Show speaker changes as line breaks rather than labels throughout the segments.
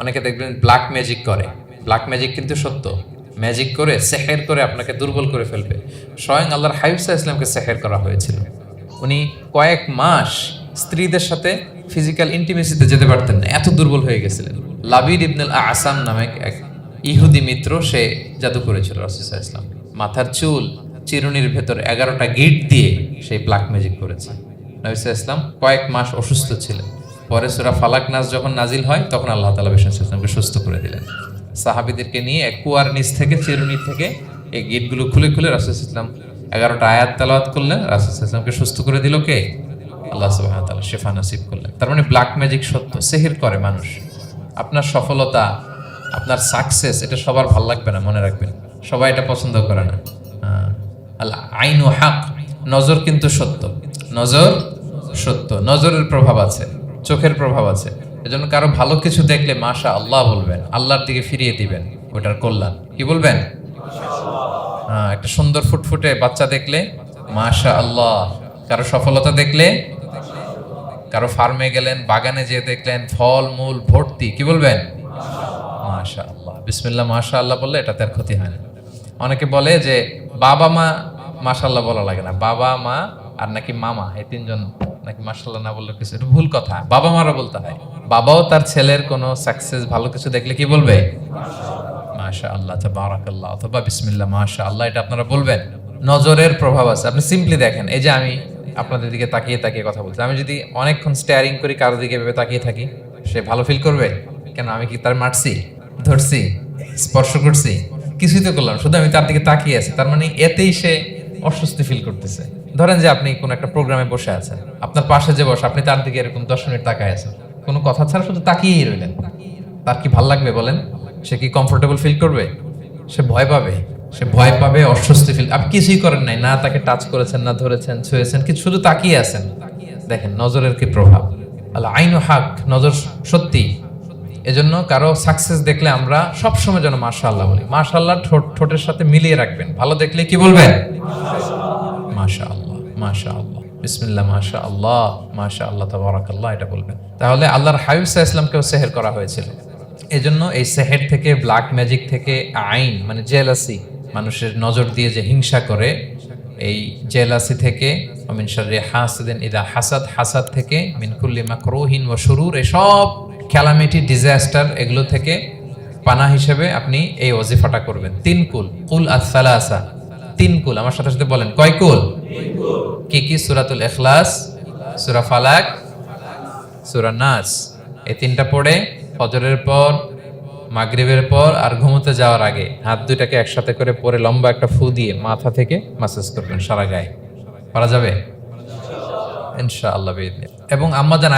অনেকে দেখবেন black magic করে। ব্ল্যাক ম্যাজিক কিন্তু সত্য। ম্যাজিক করে সেহের করে আপনাকে দুর্বল করে ফেলবে। স্বয়ং আল্লাহর হাইফসা ইসলামকে সেহের করা হয়েছিল। উনি কয়েক মাস স্ত্রীদের সাথে ফিজিক্যাল ইন্টিমেসিতে যেতে পারতেন না। এত দুর্বল হয়ে গেছিলেন। লাবির ইবনুল আসাম নামে এক ইহুদি মিত্র সে জাদু করেছিল রাসুসাহ ইসলাম মাথার চুল চিরুনির ভেতর এগারোটা গিট দিয়ে সেই ব্ল্যাক ম্যাজিক করেছে। নবিসা ইসলাম কয়েক মাস অসুস্থ ছিলেন। পরে সুরা ফালাক নাচ যখন নাজিল হয়, তখন আল্লাহ তালা বিষ্ণু ইসলামকে সুস্থ করে দিলেন। সাহাবিদেরকে নিয়ে এক কুয়ার নিচ থেকে চিরুনি থেকে এই গেটগুলো খুলে খুলে রাসুল ইসলাম এগারোটা আয়াত তালাওয়াত করলেন। রাসুল ইসলামকে সুস্থ করে দিল কে? আল্লাহ সুবাহ শেফা নসিব করলেন। তার মানে ব্ল্যাক ম্যাজিক সত্য, সেহির করে মানুষ। আপনার সফলতা, আপনার সাকসেস এটা সবার ভালো লাগবে না, মনে রাখবেন। সবাই এটা পছন্দ করে না। আল্লাহ আইন ও হাক, নজর কিন্তু সত্য। নজর সত্য, নজরের প্রভাব আছে। চোখের প্রভাব আছে। এজন্য কারও ভালো কিছু দেখলে মাশা আল্লাহ বলবেন, আল্লাহর দিকে ফিরিয়ে দিবেন, ওটার কল্যাণ। কি বলবেন? হ্যাঁ একটা সুন্দর ফুটফুটে বাচ্চা দেখলে মাশা আল্লাহ কারও সফলতা দেখলে কারও ফার্মে গেলেন, বাগানে যেয়ে দেখলেন, ফল, মূল, ভর্তি, কি বলবেন? মাশা আল্লাহ বিসমিল্লাহ মাশা আল্লাহ বললে এটা তার ক্ষতি হয় না। অনেকে বলে যে বাবা মা মাশাল্লাহ বলা লাগে না। বাবা মা আর নাকি মামা, এই তিনজন নাকি মাশাল্লাহ না বললে কিছু ভুল কথা। বাবা মারা বলতে হয়। বাবাও তার ছেলের কোনো সাকসেস ভালো কিছু দেখলে কি বলবে? মাশা আল্লাহ অথবা বিসমিল্লাহ মাশা আল্লাহ এটা আপনারা বলবেন। নজরের প্রভাব আছে। আপনি সিম্পলি দেখেন, এই যে আমি আপনাদের দিকে তাকিয়ে তাকিয়ে কথা বলছি। আমি যদি অনেকক্ষণ স্টেয়ারিং করি কারও দিকে ভেবে তাকিয়ে থাকি, সে ভালো ফিল করবে? কেন, আমি কি তার মারছি? ধরছি? স্পর্শ করছি? কিছুই তো করলাম শুধু আমি তার দিকে তাকিয়ে আছি। তার মানে এতেই সে অস্বস্তি ফিল করতেছে। ধরেন যে আপনি কোন একটা প্রোগ্রামে বসে আছেন, আপনার পাশে যে বসে, আপনি তার দিকে এরকম দশ মিনিট তাকায় আছেন, কোনো কথা ছাড়া শুধু তাকিয়েই রইলেন। তার কি ভালো লাগবে বলেন? সে কি কমফোর্টেবল ফিল করবে? সে ভয় পাবে? সে ভয় পাবে, অস্বস্তি ফিল আপনি কিছুই করেন নাই, না তাকে টাচ করেছেন, না ধরেছেন, ছুঁয়েছেন, কি শুধু তাকিয়ে আছেন? দেখেন নজরের কি প্রভাব? আল্লাহ আইন হাক, নজর সত্যি। এজন্য কারও সাকসেস দেখলে আমরা সবসময় যেন মাশা আল্লাহ বলি। মাশা আল্লাহ ঠোঁটের সাথে মিলিয়ে রাখবেন। ভালো দেখলে কি বলবেন? মাশা আল্লাহ মাশা আল্লাহ বিসমিল্লাহ মাশা আল্লাহ মাশা আল্লাহ তাবারাকাল্লাহ, এটা বলবেন। তাহলে আল্লাহর হাবিবসা ইসলামকেও সেহের করা হয়েছিল। এই জন্য এই সেহের থেকে, ব্ল্যাক ম্যাজিক থেকে আইন মানে জেলাসি, মানুষের নজর দিয়ে যে হিংসা করে, এই জেলাসি থেকে অমিন শর্রে হাসদিন ইদা হাসাদ হাসাদ থেকে মিনকুল্লি মাকরুহিন ও শুরুর এসব ক্যালামিটি, ডিজাস্টার, এগুলো থেকে পানা হিসেবে আপনি এই ওজিফাটা করবেন। তিন কুল কুল আসালা আসা তিন কুল, আমার সাথে সাথে বলেন, কয় কুল? কি কি? সুরাতুল এখলাস সুরা ফালাক, সুরা নাস। এই তিনটা পড়ে ফজরের পর, মাগরিবের পর আর ঘুমোতে যাওয়ার আগে হাত দুইটাকে একসাথে করে পরে লম্বা একটা ফু দিয়ে মাথা থেকে মাসাজ করবেন সারা গায়ে। পারা যাবে? ইনশাআল্লাহ। এবং আম্মাজান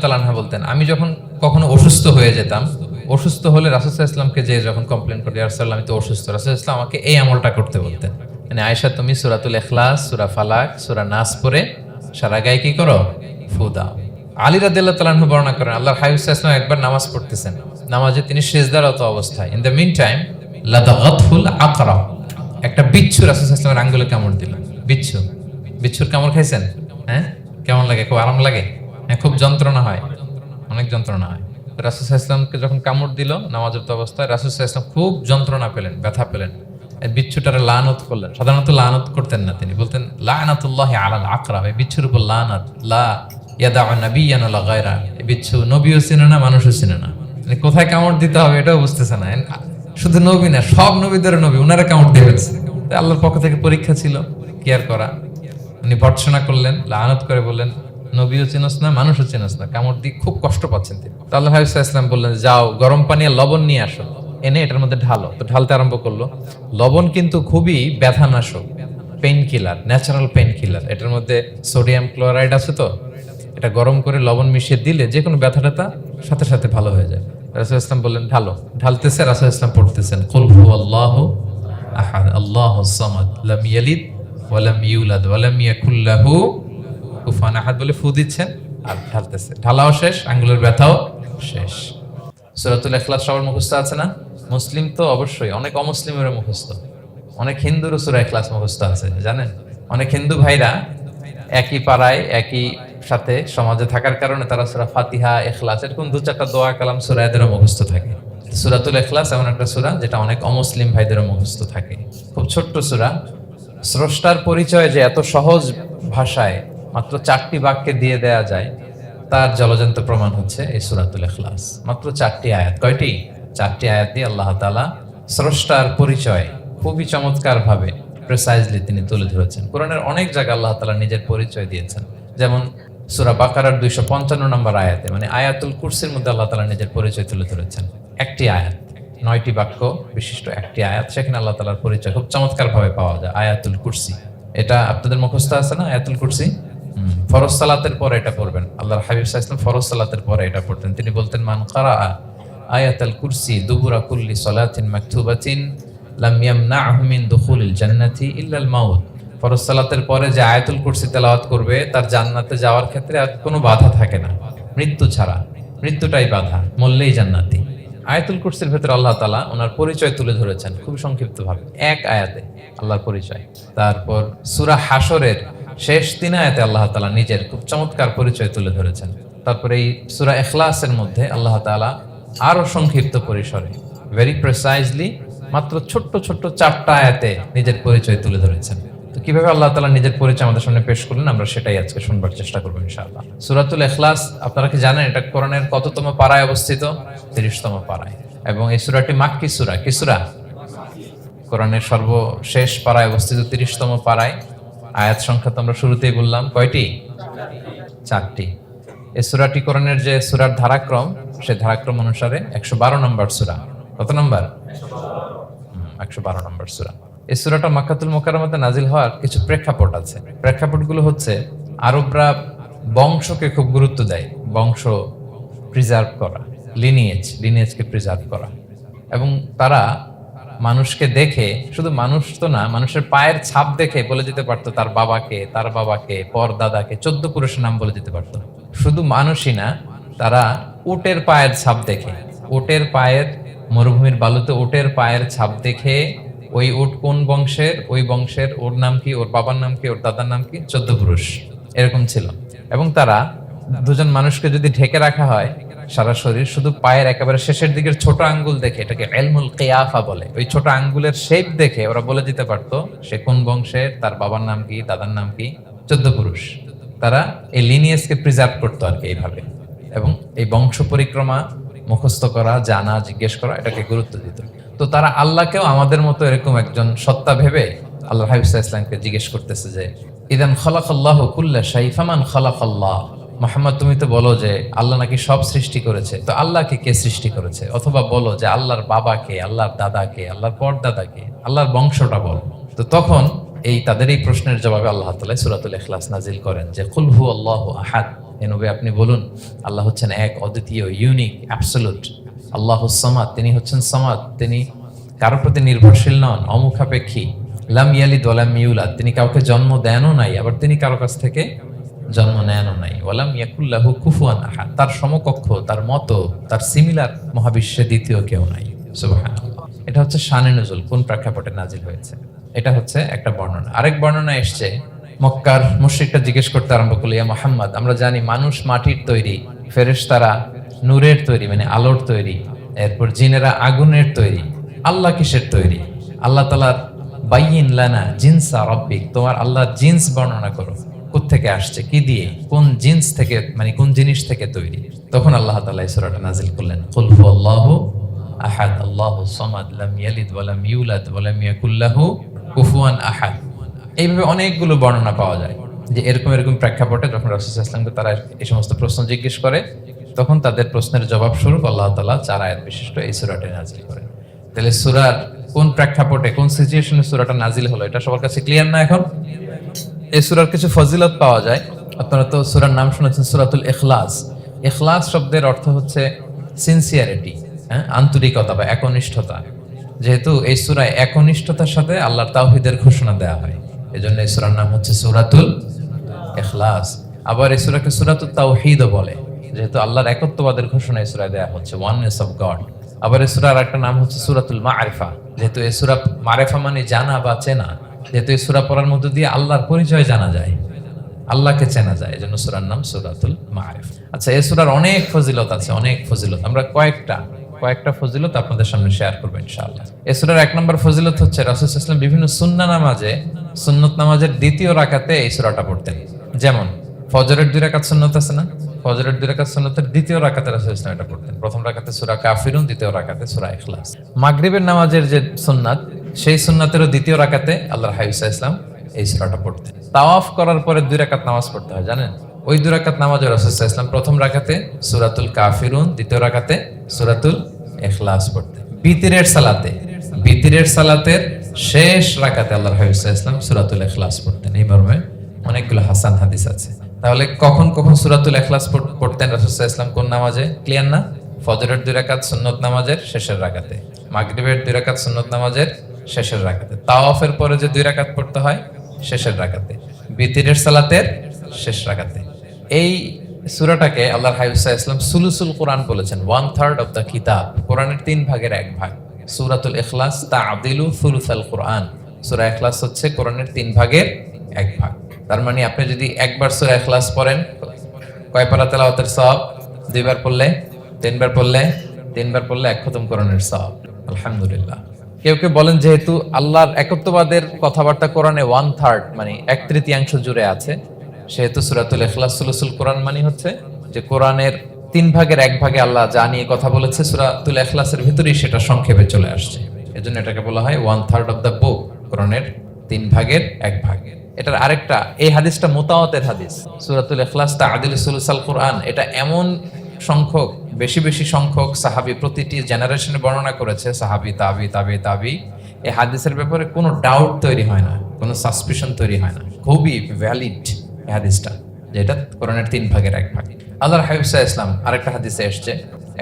তাআলা আনহা বলতেন, আমি যখন কখনো অসুস্থ হয়ে যেতাম, অসুস্থ হলে রাসূল ইসলামকে যে যখন কমপ্লেন করি রাসূলুল্লাহ, আমি তো অসুস্থ। রাসূল ইসলাম আমাকে এই আমলটা করতে বলতেন। মানে আয়েশা, তুমি সূরাতুল ইখলাস, সুরা ফালাক, সুরা নাস পড়ে সারা গায়ে কি করো? ফু দাও। আলী রাদিয়াল্লাহু তাআলা আনহু বর্ণনা করেন হাবিব সাল্লাল্লাহু আলাইহি একবার নামাজ পড়তেছেন। নামাজে তিনি সিজদারত অবস্থায়। ইন দ্য মিন টাইম লাদাগাতহুল আকরা একটা বিচ্ছু রাসূল আলাইহি আঙ্গুলে কামড় দিল। বিচ্ছু। বিচ্ছুর কামড় খাইছেন? হ্যাঁ? কেমন লাগে? খুব আরাম লাগে? হ্যাঁ খুব যন্ত্রণা হয়। অনেক যন্ত্রণা হয়। রাসুল ইসলামকে যখন কামড় দিল নামাজের অবস্থায়, রাসুল ইসলাম খুব যন্ত্রণা পেলেন, ব্যথা পেলেন। বিচ্ছুটারে লানত করলেন। সাধারণত লানত করতেন না তিনি। বলতেন, লানাতুল্লাহ আলাল আকরা এই বিচ্ছুর উপর লানাত। লা ইয়াদা নবিয়ান গায়রা এই বিচ্ছু নবীও চিনে না, মানুষও চিনে না। মানে কোথায় কামড় দিতে হবে এটাও বুঝতেছে না। শুধু নবী না, সব নবীদের নবী ওনারা কামড় দিয়ে ফেলছে আল্লাহর পক্ষ থেকে পরীক্ষা ছিল কেয়ার করা? উনি ভর্ৎসনা করলেন, লানত করে বললেন, নবীও চিনস না, মানুষও চিনস না, কামড় দিয়ে খুব কষ্ট পাচ্ছেন তিনি। আল্লাহ ইসলাম বললেন, যাও, গরম পানি লবণ নিয়ে আসো। এনে এটার মধ্যে ঢালো। তো ঢালতে আরম্ভ করল। লবণ কিন্তু খুবই ব্যথানাশক painkiller natural painkiller এটার মধ্যে সোডিয়াম ক্লোরাইড আছে তো? এটা গরম করে লবণ মিশিয়ে দিলে যে কোনো ব্যথা ট্যাথা সাথে সাথে ভালো হয়ে যায়। রাসুল ইসলাম বললেন, ঢালো। ঢালতেছে, রাসুল ইসলাম পড়তেছেন, কুল হু আল্লাহ আহাদ, আল্লাহ সামাদ, লাম ইয়ালিদ ওয়ালাম ইউলাদ ওয়ালাম ইয়াকুল লাহু কুফুয়ান আহাদ বলে ফু দিচ্ছেন আর ঢালতেছে। ঢালাও শেষ, আঙ্গুলের ব্যথাও শেষ। সূরাতুল ইখলাস সবার মুখস্থ আছে না? মুসলিম তো অবশ্যই, অনেক অমুসলিমেরও মুখস্থ। অনেক হিন্দুরও সূরা ইখলাস মুখস্থ আছে, জানেন? অনেক হিন্দু ভাইরা একই পাড়ায়, একই সাথে সমাজে থাকার কারণে তারা সুরা ফাতিহা এখলাস এরকম দু চারটা দোয়া কালাম সুরা এদেরও মুখস্থ থাকে। সুরাতুল এখলাস এমন একটা সুরা যেটা অনেক অমুসলিম ভাইদেরও মুখস্থ থাকে। খুব ছোট্ট সুরা। স্রষ্টার পরিচয় যে এত সহজ ভাষায় মাত্র চারটি বাক্যে দিয়ে দেয়া যায়, তার জলজন্ত প্রমাণ হচ্ছে এই সুরাতুল এখলাস মাত্র চারটি আয়াত। কয়টি? চারটি আয়াত দিয়ে আল্লাহ তাআলা স্রষ্টার পরিচয় খুবই চমৎকার ভাবে প্রেসাইজলি তিনি তুলে ধরেছেন। কোরআনের অনেক জায়গায় আল্লাহ তাআলা নিজের পরিচয় দিয়েছেন। যেমন সুরা বাকারার দুইশো পঞ্চান্ন নম্বর আয়াতে মানে আয়াতুল কুরসির মধ্যে আল্লাহ তাআলা নিজের পরিচয় তুলে ধরেছেন। একটি আয়াত, নয়টি বাক্য, বিশিষ্ট একটি আয়াত, সেখানে আল্লাহ তালার পরিচয় খুব চমৎকার ভাবে পাওয়া যায়। আয়াতুল কুরসি, এটা আপনাদের মুখস্থ আছে না, আয়াতুল কুরসি? ফরজ সালাতের পরে এটা পড়বেন। আল্লাহর হাবিব সাহা ইসলাম ফরজ সালাতের পরে এটা পড়তেন। তিনি বলতেন, মান কারা আয়াতুল কুরসি দুবুরা কুল্লি সলাতিন মাকতুবাতিন লাম ইয়ামনাহু মিন জান্নাতি ইল্লাল মাউত। ফরজ সালাতের পরে যে আয়াতুল কুরসি তেলাওয়াত করবে, তার জান্নাতে যাওয়ার ক্ষেত্রে আর কোনো বাধা থাকে না। মৃত্যু ছাড়া। মৃত্যুটাই বাধা, মরলেই জান্নাতি। আয়াতুল কুরসির ভেতরে আল্লাহ তালা ওনার পরিচয় তুলে ধরেছেন খুব সংক্ষিপ্ত ভাবে এক আয়াতে আল্লাহর পরিচয়। তারপর সুরা হাসরের শেষ তিন আয়াতে আল্লাহ তালা নিজের খুব চমৎকার পরিচয় তুলে ধরেছেন। তারপরে এই সুরা এখলাসের মধ্যে আল্লাহ তালা আরও সংক্ষিপ্ত পরিসরে ভেরি প্রেসাইজলি মাত্র ছোট্ট ছোট্ট চারটা আয়াতে নিজের পরিচয় তুলে ধরেছেন। তো কীভাবে আল্লাহ তালা নিজের পরিচয় আমাদের সামনে পেশ করলেন, আমরা সেটাই আজকে শুনবার চেষ্টা করব ইনশাআল্লাহ। সুরাতুল এখলাস আপনারা কি জানেন, এটা কোরআনের কততম পাড়ায় অবস্থিত? তিরিশতম পাড়ায়। এবং এই সুরাটি মাক্কি সুরা, কি সুরা? কোরআনের সর্বশেষ পাড়ায় অবস্থিত তিরিশতম পাড়ায়। আয়াত সংখ্যা তো আমরা শুরুতেই বললাম, কয়টি? চারটি। এই সুরাটি কোরআনের যে সুরার ধারাক্রম সে ধারাক্রম অনুসারে একশো বারো নম্বর সুরা। কত নম্বর? একশো বারো নম্বর সুরা। এই সুরাটা মাক্কাতুল মোকারমতে নাজিল হওয়ার কিছু প্রেক্ষাপট আছে। প্রেক্ষাপটগুলো হচ্ছে, আরবরা বংশকে খুব গুরুত্ব দেয়, বংশ প্রিজার্ভ করা লিনিয়েজ লিনিয়েজকে প্রিজার্ভ করা। এবং তারা মানুষকে দেখে, শুধু মানুষ তো না, মানুষের পায়ের ছাপ দেখে বলে দিতে পারতো তার বাবাকে তার বাবাকে পর দাদাকে চোদ্দ পুরুষের নাম বলে দিতে পারতো। শুধু মানুষই না, তারা উটের পায়ের ছাপ দেখে। উটের পায়ের, মরুভূমির বালুতে উটের পায়ের ছাপ দেখে ওই উট কোন বংশের, ওই বংশের ওর নাম কি, ওর বাবার নাম কি, ওর দাদার নাম কি? চোদ্দ পুরুষ। এরকম ছিল। এবং তারা দুজন মানুষকে যদি ঢেকে রাখা হয়, সারা শরীর শুধু পায়ের একেবারে শেষের দিকের ছোট আঙ্গুল দেখে, এটাকে এলমুল কেয়াফা বলে। ওই ছোট আঙ্গুলের শেপ দেখে ওরা বলে দিতে পারতো, সে কোন বংশের, তার বাবার নাম কি, দাদার নাম কি? চোদ্দ পুরুষ। তারা এই লিনিয়েসকে প্রিজার্ভ করতো আর কি এইভাবে। এবং এই বংশ পরিক্রমা মুখস্থ করা, জানা, জিজ্ঞেস করা, এটাকে গুরুত্ব দিত। তো তারা আল্লাহকেও আমাদের মতো এরকম একজন সত্তা ভেবে আল্লাহ হাবিবসা ইসলামকে জিজ্ঞেস করতেছে যে, ইদান খলাক আল্লাহ কুল্লা শাইফামান খলাক আল্লাহ মোহাম্মদ, তুমি তো বলো যে, আল্লাহ নাকি সব সৃষ্টি করেছে। তো আল্লাহকে কে সৃষ্টি করেছে? অথবা বলো যে, আল্লাহর বাবাকে আল্লাহর দাদাকে আল্লাহর পরদাদাকে আল্লাহর বংশটা বলো। তো তখন এই তাদের এই প্রশ্নের জবাবে আল্লাহ তালা সুরাতুল ইখলাস নাজিল করেন যে কুলহু আল্লাহ আহাদ। এ নবী আপনি বলুন, আল্লাহ হচ্ছেন এক অদ্বিতীয় ইউনিক অ্যাবসলুট আল্লাহ সামাদ, তিনি হচ্ছেন সামাদ, তিনি কারোর প্রতি নির্ভরশীল নন, অমুখাপেক্ষী। লাম ইয়ালিদ ওয়ালাম ইউলাদ, তিনি কাউকে জন্ম দেনও নাই, আবার তিনি কারও কাছ থেকে জন্ম নেনও নাই। ওয়ালাম ইয়াকুল্লাহু কুফুয়ান আহাদ, তার সমকক্ষ, তার মতো, তার সিমিলার মহাবিশ্বে দ্বিতীয় কেউ নাই। এটা হচ্ছে শানে নজুল, কোন প্রেক্ষাপটে নাজিল হয়েছে? এটা হচ্ছে একটা বর্ণনা। আরেক বর্ণনা এসছে মক্কার মুশরিকটা জিজ্ঞেস করতে আরম্ভ করল, ইয়া মোহাম্মদ, আমরা জানি মানুষ মাটির তৈরি, ফেরেশতারা নূরের তৈরি মানে আলোর তৈরি, এরপর জিনেরা আগুনের তৈরি, আল্লাহ কিসের তৈরি? আল্লাহ তালার বাইন লানা জিনসা রব্বিক, তোমার আল্লাহ জিন্স বর্ণনা করো থেকে আসছে, কি দিয়ে, কোন জিন্স থেকে মানে কোন জিনিস থেকে তৈরি? তখন আল্লাহ তালা এই সূরাটা নাজিল করলেন হুয়াল্লাহু আহাদ, আল্লাহ সমাদ, লাম ইয়ালিদ ওয়া লাম ইউলাদ ওয়া লাম ইয়াকুল কুফুয়ান আহাদ। এইভাবে অনেকগুলো বর্ণনা পাওয়া যায় যে এরকম এরকম প্রেক্ষাপটে যখন রাসূল ইসলামকে তারা এই সমস্ত প্রশ্ন জিজ্ঞেস করে, তখন তাদের প্রশ্নের জবাব স্বরূপ আল্লাহ তালা চার আয়াত বিশিষ্ট এই সূরাটি নাজিল করে তাহলে সুরার কোন প্রেক্ষাপটে, কোন সিচুয়েশনে সুরাটা নাজিল হলো, এটা সবার কাছে ক্লিয়ার না এখন? এই সুরার কিছু ফজিলত পাওয়া যায়। আপনারা তো সুরার নাম শুনেছেন, সুরাতুল এখলাস এখলাস শব্দের অর্থ হচ্ছে সিনসিয়ারিটি হ্যাঁ আন্তরিকতা বা একনিষ্ঠতা। যেহেতু এই সুরায় একনিষ্ঠতার সাথে আল্লাহর তাওহিদের ঘোষণা দেওয়া হয়। এই জন্য এই সুরার নাম হচ্ছে সুরাতুল এখলাস আবার এই সুরাকে সুরাতুল তাওহিদও বলে, যেহেতু আল্লাহর একত্ববাদের ঘোষণা এই সুরায় দেওয়া হচ্ছে ওয়াননেস অফ গড আবার এই সুরার একটা নাম হচ্ছে সুরাতুল মারেফা, যেহেতু এই সুরা মারেফা মানে জানা বা চেনা, যেহেতু এই সুরা পড়ার মধ্য দিয়ে আল্লাহর পরিচয় জানা যায়, আল্লাহকে চেনা যায়, এজন্য সুরার নাম সুরাতুল মারিফ। আচ্ছা এই সুরার অনেক ফজিলত আছে, অনেক ফজিলত। আমরা কয়েকটা কয়েকটা ফজিলত আপনাদের সামনে শেয়ার করব ইনশাআল্লাহ। সুরার এক নম্বর ফজিলত হচ্ছে রাসুল ইসলাম বিভিন্ন সুন্না নামাজে, সুন্নত নামাজের দ্বিতীয় রাকাতে এই সুরাটা পড়তেন। যেমন, ফজরের দুই রাকাত সুন্নত আছে না? ফজরের দুই রাকাত সুন্নতের দ্বিতীয় রাকাতে রাসুল ইসলাম এটা পড়তেন। প্রথম রাকাতে সুরা কাফিরুন, দ্বিতীয় রাকাতে সুরা ইখলাস। মাগরিবের নামাজের যে সুন্নাত, সেই সুন্নাতেরও দ্বিতীয় রাকাতে আল্লাহ হাইসা ইসলাম এই সুরাটা পড়তেন। তাওয়াফ করার পরে দুই রাকাত নামাজ পড়তে হয়, জানেন? ওই দুই রাকাত নামাজে রাসুল ইসলাম প্রথম রাখাতে সুরাতুল কাফিরুন, দ্বিতীয় রাখাতে সুরাতুল ইখলাস পড়তেন। বিতিরের সালাতে, বিতিরের সালাতের শেষ রাখাতে আল্লাহর হাইসা ইসলাম সুরাতুল ইখলাস পড়তেন। এই মর্মে অনেকগুলো হাসান হাদিস আছে। তাহলে কখন কখন সুরাতুল এখলাস পড়- পড়তেন রাসুসাহ ইসলাম কোন নামাজে? ক্লিয়ার না? ফজরের দুই রাকাত, সুন্নত নামাজের শেষের রাকাতে। মাগরিবের দুই রাকাত, সুন্নত নামাজের শেষের রাকাতে। তাওয়াফের পরে যে দুই রাকাত পড়তে হয়, শেষের রাকাতে। বিতিরের সালাতের শেষ রাকাতে। এই সুরাটাকে আল্লাহর হাইসা ইসলাম সুলুসুল কোরআন বলেছেন ওয়ান থার্ড অফ দ্য কিতাব, কোরআনের তিন ভাগের এক ভাগ। সুরাতুল এখলাস তা আদিলু সুলুসাল কোরআন। সুরা এখলাস হচ্ছে কোরআনের তিন ভাগের এক ভাগ। তার মানে আপনি যদি একবার সুরা এখলাস পড়েন, কয় পারা তেলাওয়াতের সব দুইবার পড়লে, তিনবার পড়লে তিনবার পড়লে এক খতম কোরআনের সব আলহামদুলিল্লাহ। কেউ কেউ বলেন যেহেতু আল্লাহর একত্ববাদের কথাবার্তা কোরআনে ওয়ান থার্ড মানে এক তৃতীয়াংশ জুড়ে আছে সেহেতু সুরাতুল ইখলাস সুলুসুল কোরআন মানে হচ্ছে যে কোরআনের তিন ভাগের এক ভাগে আল্লাহ যা নিয়ে কথা বলেছে সুরাতুল ইখলাসের ভিতরেই সেটা সংক্ষেপে চলে আসছে। এজন্য এটাকে বলা হয় one third of the book কোরআনের তিন ভাগের এক ভাগ। এটার আরেকটা, এই হাদিসটা মোতাওয়াতের হাদিস। সুরাতুল ইখলাস তা আদিল সুলুসাল কোরআন, এটা এমন সংখ্যক, বেশি বেশি সংখ্যক সাহাবি প্রতিটি জেনারেশনে বর্ণনা করেছে, সাহাবি, তাবি তাবি তাবি। এই হাদিসের ব্যাপারে কোনো ডাউট তৈরি হয় না, কোনো সাসপিশন তৈরি হয় না। খুবই ভ্যালিড হাদিসটা যেটা কোরআনের তিন ভাগের এক ভাগ। আল্লাহর হাবিবসা ইসলাম আরেকটা হাদিসে এসছে,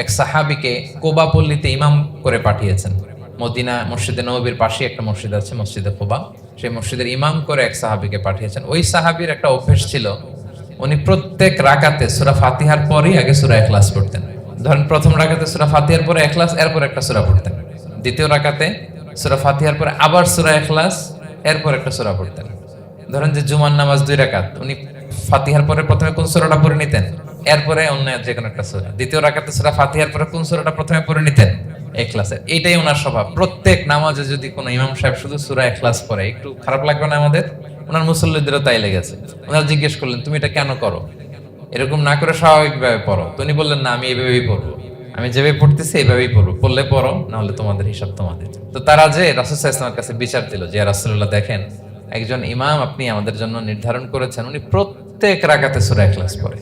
এক সাহাবিকে কোবা পল্লীতে ইমাম করে পাঠিয়েছেন। মদিনা মসজিদে নবীর পাশে একটা মসজিদ আছে, মসজিদে কোবা। সেই মসজিদের ইমাম করে এক সাহাবিকে পাঠিয়েছেন। ওই সাহাবির একটা অভ্যেস ছিল, উনি প্রত্যেক রাকাতে সুরা ফাতিহার পরেই আগে সুরা এখলাস পড়তেন। ধরেন প্রথম রাকাতে সুরা ফাতিহার পরে এখলাস এরপর একটা সুরা পড়তেন। দ্বিতীয় রাকাতে সুরা ফাতিহার পরে আবার সুরা এখলাস এরপর একটা সুরা পড়তেন। ধরেন যে জুমার নামাজ দুই রাকাত, উনি ফাতিহার পরে প্রথমে কোন সুরাটা পড়ে নিতেন? এরপরে অন্য যে কোনো একটা সুরা। দ্বিতীয় রাকাতে সুরা ফাতিহার পরে কোন সুরাটা প্রথমে পড়ে নিতেন? এইটাই ওনার স্বভাব। প্রত্যেক নামাজে যদি কোনো ইমাম সাহেব শুধু সুরা একটু খারাপ লাগবে না আমাদের? ওনার মুসল্লিদেরও তাই লেগেছে। ওনারা জিজ্ঞেস করলেন, তুমি এটা কেন করো? এরকম না করে স্বাভাবিকভাবে পড়ো। তো উনি বললেন, না, আমি এইভাবেই পড়ব। আমি যেভাবে পড়তেছি এইভাবেই পড়ব। পড়লে পড়ো না হলে তোমাদের হিসাব তোমাদের। তো তারা যে রাসুসাহ ইসলামের কাছে বিচার দিল যে রাসুল্লাহ দেখেন একজন ইমাম আপনি আমাদের জন্য নির্ধারণ করেছেন, উনি প্রত্যেক রাকাতে সুরা ক্লাস পড়ে।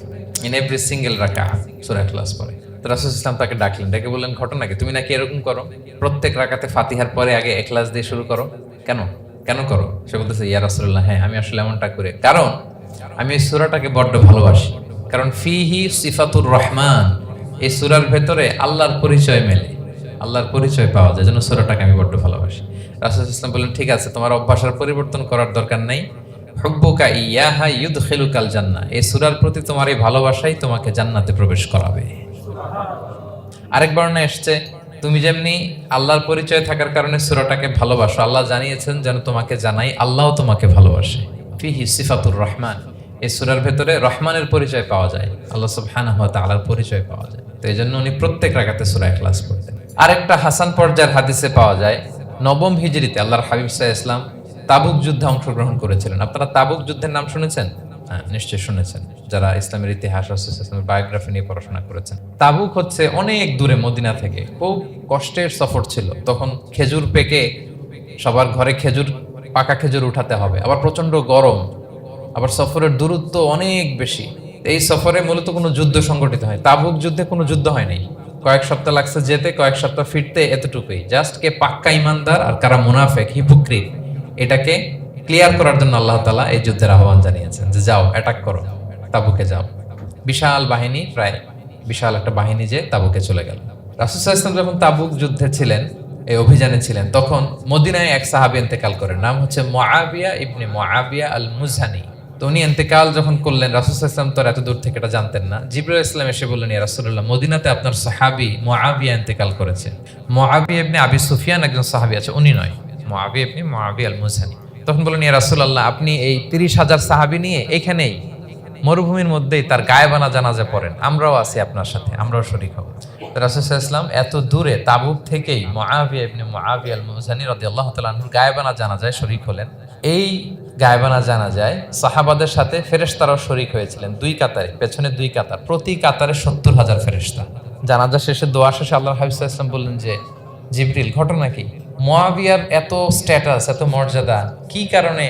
ইন এভরি সিঙ্গেল রাকা সুরা ক্লাস পড়ে। রাসুল ইসলাম তাকে ডাকলেন, ডেকে বললেন, ঘটনা কি? তুমি নাকি এরকম করো? প্রত্যেক রাকাতে ফাতিহার পরে আগে এখলাস দিয়ে শুরু করো? কেন? কেন করো? সে বলতেছে, ইয়া রাসুল্লাহ হ্যাঁ আমি আসলে এমনটা করে। কারণ আমি এই সুরাটাকে বড্ড ভালোবাসি। কারণ ফিহি সিফাতুর রহমান, এই সুরার ভেতরে আল্লাহর পরিচয় মেলে। আল্লাহর পরিচয় পাওয়া যায় যেন সুরাটাকে আমি বড্ড ভালোবাসি। রাসুল বললেন, ঠিক আছে, তোমার অভ্যাসের পরিবর্তন করার দরকার নেই। হুব্বুকা ইয়াহা ইউদখিলুকাল জান্নাহ। এই সূরার প্রতি তোমার এই ভালোবাসাই তোমাকে জান্নাতে প্রবেশ করাবে। আরেক বর্ণনা এসছে, তুমি যেমনি আল্লাহর পরিচয় থাকার কারণে সূরাটাকে ভালোবাসো, আল্লাহ জানিয়েছেন যেন তোমাকে জানাই, আল্লাহও তোমাকে ভালোবাসে। ফিহি সিফাতুর রহমান। এই সূরার ভেতরে রহমানের পরিচয় পাওয়া যায়, আল্লাহ সুবহানাহু ওয়া তাআলার পরিচয় পাওয়া যায়। তো এই জন্য উনি প্রত্যেক রাকাতে সূরা ইখলাস পড়তেন। আরেকটা হাসান পর্যায়ের হাদিসে পাওয়া যায় নবম হিজরিতে আল্লাহর হাবিব সাল্লাল্লাহু ইসলাম তাবুক যুদ্ধে অংশগ্রহণ করেছিলেন। আপনারা তাবুক যুদ্ধের নাম শুনেছেন? হ্যাঁ নিশ্চয়ই শুনেছেন। যারা ইসলামের ইতিহাস ইসলামের বায়োগ্রাফি নিয়ে পড়াশোনা করেছেন। তাবুক হচ্ছে অনেক দূরে মদিনা থেকে। খুব কষ্টের সফর ছিল। তখন খেজুর পেকে সবার ঘরে খেজুর, পাকা খেজুর উঠাতে হবে। আবার প্রচণ্ড গরম। আবার সফরের দূরত্ব অনেক বেশি। এই সফরে মূলত কোনো যুদ্ধ সংগঠিত হয়। তাবুক যুদ্ধে কোনো যুদ্ধ হয়নি কয়েক সপ্তাহ লাগছে যেতে, কয়েক সপ্তাহ ফিরতে, এতটুকুই। জাস্ট কে পাক্কা ইমানদার আর কারা মুনাফেক হিপুক্রিট এটাকে ক্লিয়ার করার জন্য আল্লাহ তালা এই যুদ্ধের আহ্বান জানিয়েছেন যে যাও অ্যাটাক করো, তাবুকে যাও। বিশাল বাহিনী, প্রায় বিশাল একটা বাহিনী যে তাবুকে চলে গেল। রাসুসাহ যখন তাবুক যুদ্ধে ছিলেন, এই অভিযানে ছিলেন, তখন মদিনায় এক সাহাবি এন্তেকাল করেন, নাম হচ্ছে মোয়াবিয়া ইবনে মোয়াবিয়া আল মুজহানি তো উনি এন্তেকাল যখন করলেন রাসুসাহ ইসলাম তো এত দূর থেকে এটা জানতেন না। জিবরুল ইসলাম এসে বললেন রাসুল্লাহ মদিনাতে আপনার সাহাবি মোয়াবিয়া এন্তেকাল করেছে মোয়াবিয়া ইবনে আবি সুফিয়ান একজন সাহাবি আছে, উনি নয়। মোয়াবি আপনি মোয়াবি আল মুজানি তখন বলেন ইয়া রাসূলুল্লাহ, আপনি এই তিরিশ হাজার সাহাবি নিয়ে এখানেই মরুভূমির মধ্যেই তার গায়েবানা জানাজে পড়েন। আমরাও আছি আপনার সাথে, আমরাও শরিক হব। রাসুসাহ ইসলাম এত দূরে তাবুক থেকেই মহাবিয়া ইবনে মহাবিয়া আল মুহসানি রদি আল্লাহ তালুর গায়েবানা জানাজায় শরিক হলেন। এই গায়েবানা জানা যায়, সাহাবাদের সাথে ফেরেশতারাও শরিক হয়েছিলেন দুই কাতারে, পেছনে দুই কাতার, প্রতি কাতারে সত্তর হাজার ফেরেশতা। জানাজা শেষে, দোয়া শেষে আল্লাহ ইসলাম বললেন যে, জিবরিল, ঘটনা কি? মোয়াবিয়ার এত স্ট্যাটাস এত মর্যাদা, কি কারণে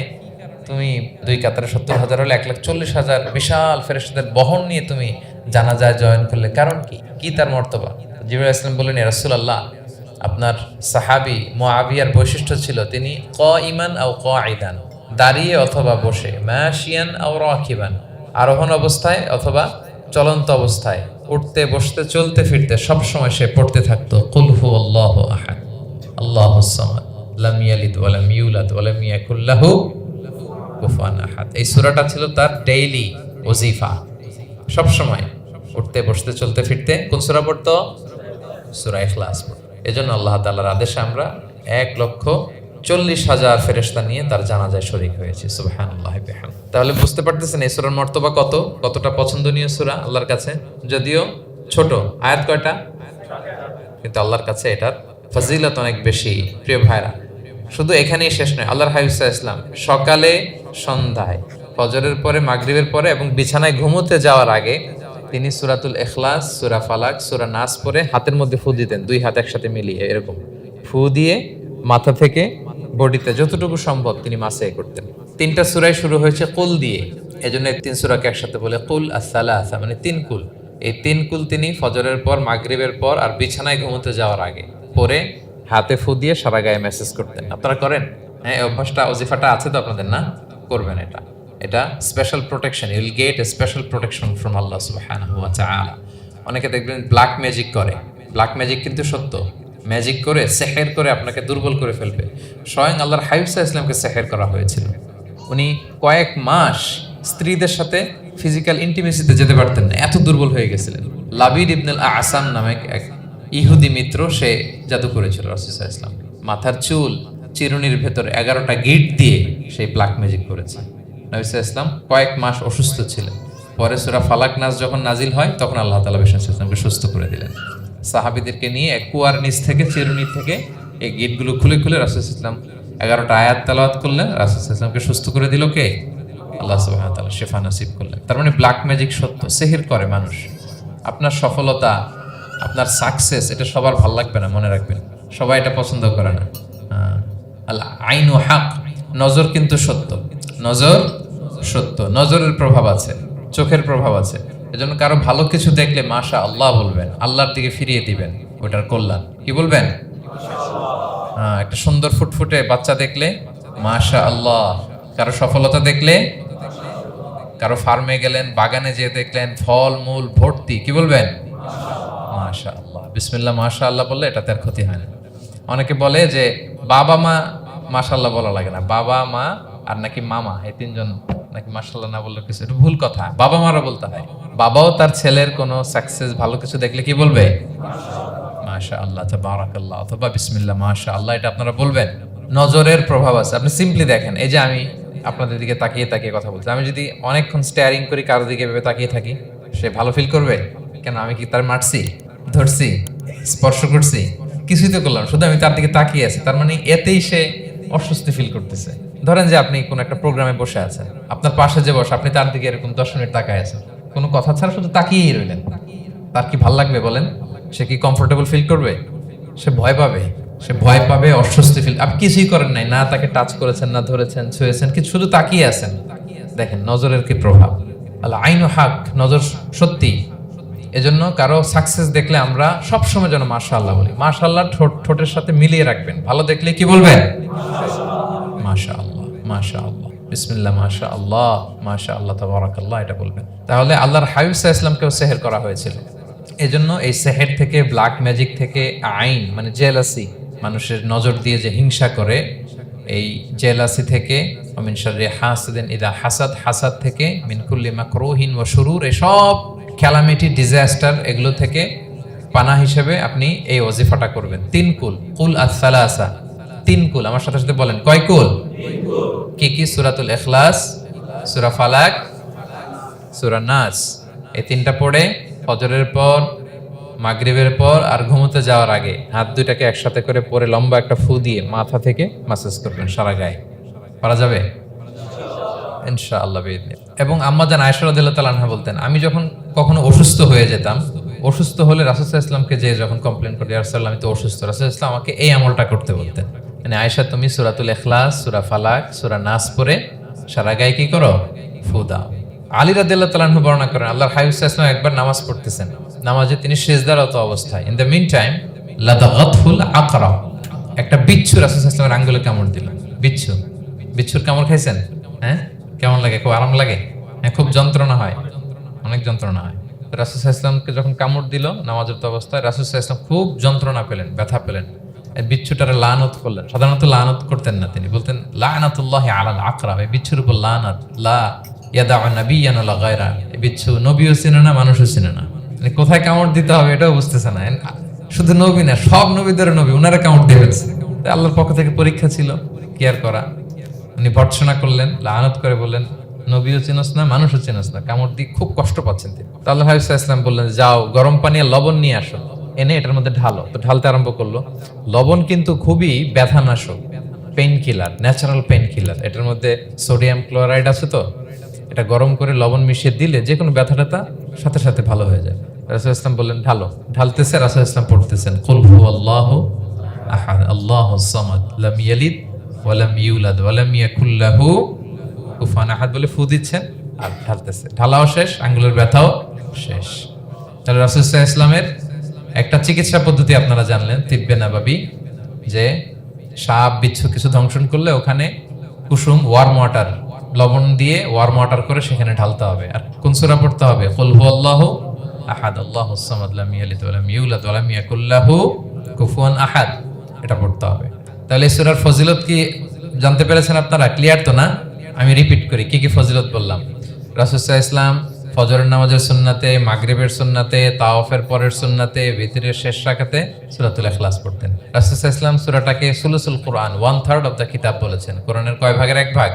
তুমি দুই কাতারে সত্তর হাজার হলে এক লাখ চল্লিশ হাজার বিশাল ফেরেশতাদের বহন নিয়ে তুমি জানাজায় জয়েন করলে? কারণ কি? কি তার মর্তবা? জিবরুল ইসলাম বললেন রাসুল আল্লাহ আপনার সাহাবি মোয়াবিয়ার বৈশিষ্ট্য ছিল তিনি ক ইমান আও ক আইদান দাঁড়িয়ে অথবা বসে ম্যাশিয়ান আও রাখিবান আরোহণ অবস্থায় অথবা চলন্ত অবস্থায়, উঠতে, বসতে, চলতে, ফিরতে সবসময় সে পড়তে থাকতো। কুলহু আল্লাহ আহাদ, আল্লাহ সামাদ, লাম ইয়ালিদ ওয়ালাম ইউলাদ ওয়ালাম ইয়াকুল্লাহু কুফুয়ান আহাদ। এই সূরাটা ছিল তার ডেইলি ওজিফা। সব সময় উঠতে, বসতে, চলতে, ফিরতে, কোন সূরা পড়তো? সূরা ইখলাস এজন্য আল্লাহ তাআলার আদেশে আমরা এক লক্ষ চল্লিশ হাজার ফেরেশতা নিয়ে তার জানাজায় শরিক হয়েছে বিহাম তাহলে বুঝতে পারতেছেন এই সুরার মর্তবা কত? কতটা পছন্দনীয় সুরা আল্লাহর কাছে? যদিও ছোট, আয়াত কয়টা? কিন্তু আল্লাহর কাছে এটার ফজিলত অনেক বেশি, প্রিয় ভাইরা। শুধু এখানেই শেষ নয়, আল্লাহর হাবিবসা ইসলাম সকালে, সন্ধ্যায়, ফজরের পরে, মাগরিবের পরে এবং বিছানায় ঘুমোতে যাওয়ার আগে তিনি সুরাতুল এখলাস সুরা ফালাক, সুরা নাস পরে হাতের মধ্যে ফু দিতেন, দুই হাত একসাথে মিলিয়ে, এরকম। ফু দিয়ে মাথা থেকে বডিতে যতটুকু সম্ভব তিনি মাসে করতেন। তিনটা সুরাই শুরু হয়েছে কুল দিয়ে। এজন্য তিন সুরাকে একসাথে বলে কুল আসালা আসা মানে তিন কুল। এই তিন কুল তিনি ফজরের পর, মাগরিবের পর আর বিছানায় ঘুমোতে যাওয়ার আগে পরে হাতে ফু দিয়ে সারা গায়ে মেসেজ করতেন। আপনারা করেন? হ্যাঁ অভ্যাসটা, অজিফাটা আছে তো আপনাদের, না? করবেন এটা। এটা special protection you'll get a special protection from Allah তাআলা অনেকে দেখবেন ব্ল্যাক ম্যাজিক করে। ব্ল্যাক ম্যাজিক কিন্তু সত্য। ম্যাজিক করে সেহের করে আপনাকে দুর্বল করে ফেলবে। স্বয়ং আল্লাহর হাইফসা ইসলামকে সেহের করা হয়েছিল। উনি কয়েক মাস স্ত্রীদের সাথে ফিজিক্যাল ইন্টিমেসিতে যেতে পারতেন না, এত দুর্বল হয়ে গেছিলেন। লাবিদ ইবনুল আসাম নামে এক ইহুদি মিত্র, সে জাদু করেছিল রসিসা ইসলাম মাথার চুল চিরুনির ভেতর এগারোটা গিট দিয়ে সেই ব্ল্যাক ম্যাজিক করেছে। নবিসা ইসলাম কয়েক মাস অসুস্থ ছিলেন। পরে সুরা ফালাক নাচ যখন নাজিল হয়, তখন আল্লাহ তালা বিশ্বনাথ ইসলামকে সুস্থ করে দিলেন। সাহাবিদেরকে নিয়ে এক কুয়ার নিচ থেকে চিরুনি থেকে এই গেটগুলো খুলে খুলে রাসুল ইসলাম এগারোটা আয়াত তালাওয়াত করলেন। রাসুল ইসলামকে সুস্থ করে দিল কে? আল্লাহ সুবাহ শেফা নসিব করলেন। তার মানে ব্ল্যাক ম্যাজিক সত্য, সেহির করে মানুষ। আপনার সফলতা, আপনার সাকসেস এটা সবার ভালো লাগবে না, মনে রাখবেন। সবাই এটা পছন্দ করে না। আল্লাহ আইন ও হাক, নজর কিন্তু সত্য। নজর সত্য। নজরের প্রভাব আছে, চোখের প্রভাব আছে। এজন্য কারও ভালো কিছু দেখলে মাশা আল্লাহ বলবেন আল্লাহর দিকে ফিরিয়ে দিবেন ওটার কল্যাণ। কি বলবেন? হ্যাঁ, একটা সুন্দর ফুটফুটে বাচ্চা দেখলে মাশা আল্লাহ কারও সফলতা দেখলে কারও ফার্মে গেলেন বাগানে যেয়ে দেখলেন ফল মূল ভর্তি কি বলবেন? মাশা আল্লাহ বিসমিল্লাহ মাশা আল্লাহ বললে এটাতে আর ক্ষতি হয় না। অনেকে বলে যে বাবা মা মাশাল্লাহ বলা লাগে না বাবা মা আর নাকি মামা এই তিনজন নাকি মাশাল্লাহ না বললে কিছু, এটা ভুল কথা। বাবা মারা বলতে হয়। বাবাও তার ছেলের কোনো সাকসেস ভালো কিছু দেখলে কি বলবে? মাশা আল্লাহ অথবা বিসমিল্লাহ মাশা আল্লাহ এটা আপনারা বলবেন। নজরের প্রভাব আছে। আপনি সিম্পলি দেখেন, এই যে আমি আপনাদের দিকে তাকিয়ে তাকিয়ে কথা বলছি। আমি যদি অনেকক্ষণ স্টেয়ারিং করি কারোর দিকে ভেবে তাকিয়ে থাকি, সে ভালো ফিল করবে? কেন, আমি কি তার মারছি? ধরছি? স্পর্শ করছি? কিছুই তো করলাম শুধু আমি তার দিকে তাকিয়ে আছি। তার মানে এতেই সে অস্বস্তি ফিল করতেছে। ধরেন যে আপনি কোন একটা প্রোগ্রামে বসে আছেন। আপনার পাশে যে বসে, আপনি তার দিকে এরকম দশ মিনিট তাকায় আছেন। কোনো কথা ছাড়া শুধু তাকিয়েই রইলেন। তার কি ভালো লাগবে বলেন? সে কি কমফোর্টেবল ফিল করবে? সে ভয় পাবে? সে ভয় পাবে, অস্বস্তি ফিল আপনি কিছুই করেন নাই। না তাকে টাচ করেছেন, না ধরেছেন, ছুঁয়েছেন কি শুধু তাকিয়ে আছেন। দেখেন, নজরের কি প্রভাব? আল্লাহ, আইন হাক, নজর সত্যি। এজন্য কারও সাকসেস দেখলে আমরা সবসময় যেন মাশা আল্লাহ বলি। মাশা আল্লাহ ঠোঁট, ঠোঁটের সাথে মিলিয়ে রাখবেন। ভালো দেখলে কি বলবেন? মাশা আল্লাহ মাশা আল্লাহ বিসমিল্লাহ মাশা আল্লাহ মাশা আল্লাহ তাবারাকাল্লাহ, এটা বলবেন। তাহলে আল্লাহর ইসলামকেও সেহের করা হয়েছিল। এজন্য এই সেহের থেকে, ব্ল্যাক ম্যাজিক থেকে আইন মানে জেলাসি, মানুষের নজর দিয়ে যে হিংসা করে, এই জেলাসি থেকে অমিন হাসিদিন ইদা হাসাদ হাসাদ থেকে মিনকুল্লি মাকরুহিন ও শুরুর এসব ক্যালামিটি, ডিজাস্টার, এগুলো থেকে পানা হিসেবে আপনি এই ওজিফাটা করবেন। তিন কুল কুল আসালাসা তিন কুল, আমার সাথে সাথে বলেন, কয় কুল? কি কি? সুরাতুল এখলাস সুরা ফালাক, সুরা নাস। এই তিনটা পড়ে ফজরের পর, মাগরিবের পর আর ঘুমোতে যাওয়ার আগে হাত দুইটাকে একসাথে করে পরে লম্বা একটা ফু দিয়ে মাথা থেকে মাসাজ করবেন সারা গায়ে। পারা যাবে? ইনশাআল্লাহ। এবং আম্মা জান আয়েশা রাদিয়াল্লাহু তাআলা বলতেন, আমি যখন কখনো অসুস্থ হয়ে যেতাম, অসুস্থ হলে রাসূল ইসলামকে যে যখন কমপ্লেন করি রাসূলুল্লাহ, আমি তো অসুস্থ। রাসূল ইসলাম আমাকে এই আমলটা করতে বলতেন। মানে আয়েশা, তুমি সূরাতুল ইখলাস, সুরা ফালাক, সুরা নাস পড়ে সারা গায়ে কি করো? ফু দাও। আলী রাদিয়াল্লাহু তাআলা বর্ণনা করেন সাল্লাল্লাহু আলাইহি ওয়াসাল্লাম একবার নামাজ পড়তেছেন। নামাজে তিনি সিজদারত অবস্থায়। ইন দ্য মিন টাইম লাদাগাতহুল আকরা একটা বিচ্ছু রাসুল আলাইহি আঙ্গুলে কামড় দিল। বিচ্ছু। বিচ্ছুর কামড় খাইছেন? হ্যাঁ? কেমন লাগে? খুব আরাম লাগে? হ্যাঁ খুব যন্ত্রণা হয়। অনেক যন্ত্রণা হয়। রাসুল ইসলামকে যখন কামড় দিল, নামাজের অবস্থায়, রাসুল ইসলাম খুব যন্ত্রণা পেলেন, ব্যথা পেলেন। বিচ্ছুটারে লানত করলেন। সাধারণত লানত করতেন না তিনি। বলতেন, লানাতুল্লাহ আলাল আকরা এই বিচ্ছুর উপর লানত। লা ইয়াদা নাবিয়ান আলা গায়রা। এই বিচ্ছু নবীও চিনে না, মানুষও চিনে না। মানে কোথায় কামড় দিতে হবে এটাও বুঝতেছে না। শুধু নবী না, সব নবীদের নবী ওনারা কামড় দিয়ে ফেলছে। আল্লাহর পক্ষ থেকে পরীক্ষা ছিল কেয়ার করা? উনি ভর্সনা করলেন, লানত করে বললেন, নবীও চিনস না, মানুষও চিনস না, কামড় দিয়ে খুব কষ্ট পাচ্ছেন তিনি। আল্লাহ ইসলাম বললেন, যাও, গরম পানি আর লবণ নিয়ে আসো। এনে এটার মধ্যে ঢালো। তো ঢালতে আরম্ভ করল। লবণ কিন্তু খুবই ব্যথানাশক painkiller natural painkiller এটার মধ্যে সোডিয়াম ক্লোরাইড আছে তো? এটা গরম করে লবণ মিশিয়ে দিলে যে কোনো ব্যথাটা তা সাথে সাথে ভালো হয়ে যায়। রাসুল ইসলাম বললেন, ঢালো। ঢালতেছে, রাসুল ইসলাম পড়তেছেন কুলহু আল্লাহ আহাদ, আল্লাহ সামাদ, লাম ইয়ালিদ ওয়ালাম ইউলাদ ওয়ালাম ইয়াকুল লাহু কুফুয়ান আহাদ বলে ফু দিচ্ছেন আর ঢালতেছে। ঢালাও শেষ, আঙ্গুলের ব্যথাও শেষ। তাহলে রাসুল ইসলামের একটা চিকিৎসা পদ্ধতি আপনারা জানলেন তিব্বে নাবাবি যে সাপ, বিচ্ছু কিছু ধ্বংসন করলে ওখানে কুসুম ওয়ার্ম ওয়াটার লবণ দিয়ে ওয়ার্ম ওয়াটার করে সেখানে ঢালতে হবে। আর কোন সূরা পড়তে হবে? কুল হুয়াল্লাহু আহাদ আল্লাহু সামাদ, লাম ইয়ালিদ ওয়া লাম ইউলাদ ওয়া লাম ইয়াকুল লাহু কুফুয়ান আহাদ। এটা পড়তে হবে। তাহলে এই সূরার ফজিলত কি জানতে পেরেছেন আপনারা? ক্লিয়ার তো না? আমি রিপিট করি, কি কি ফজিলত বললাম? রাসূল ইসলাম ফজরের নামাজের সুন্নাতে, মাগরিবের সুন্নাতে, তাওয়াফের পরের সুন্নাতে, ভিতরের শেষ রাখাতে সূরাতুল ইখলাস পড়তেন। রাসূল ইসলাম সূরাটাকে সুলুসুল Quran one third of the কিতাব বলেছেন। কোরআনের কয় ভাগের এক ভাগ?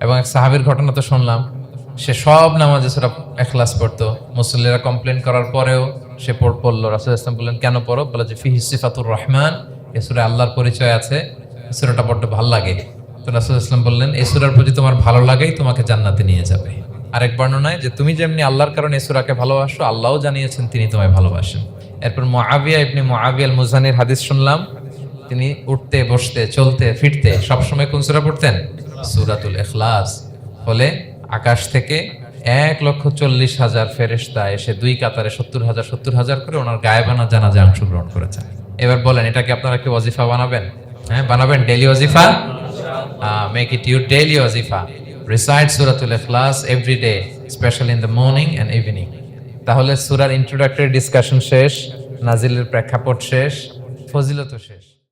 এবং এক সাহাবীর ঘটনা তো শুনলাম। সে সব নামাজে সুরা এখলাস পড়তো। মুসল্লিরা কমপ্লেন করার পরেও সে পড়, পড়ল। রাসুল ইসলাম বললেন, কেন পড়ো? বলে যে, ফিহি সিফাতুর রহমান। এ সুরে আল্লাহর পরিচয় আছে। সুরাটা পড়তে ভালো লাগে। তো রাসুল ইসলাম বললেন, এই সুরার প্রতি তোমার ভালো লাগেই, তোমাকে জান্নাতে নিয়ে যাবে। আরেক বর্ণনায় যে, তুমি যেমনি আল্লাহর কারণে সুরাকে ভালোবাসো, আল্লাহও জানিয়েছেন তিনি তোমায় ভালোবাসেন। এরপর মুআবিয়া ইবনে মুআবিয়া আল মুজানির হাদিস শুনলাম, তিনি উঠতে, বসতে, চলতে, ফিরতে, সবসময় কোন সুরা পড়তেন? সুরাতুল ইখলাস। ফলে আকাশ থেকে এক লক্ষ চল্লিশ হাজার ফেরেস্তা এসে দুই কাতারে সত্তর হাজার সত্তর হাজার করে ওনার গায়েবানা জানাজে অংশগ্রহণ করেছেন। এবার বলেন এটাকে আপনারা কি ওয়াজিফা বানাবেন? হ্যাঁ বানাবেন? ডেলি ওয়াজিফা? মেক ইট ইউর ডেলি ওয়াজিফা। রিসাইড সুরাতুল এখলাস every day specially in the morning and evening তাহলে সুরার ইন্ট্রোডাক্টরি ডিসকাশন শেষ, নাজিলের প্রেক্ষাপট শেষ ফজিলত শেষ।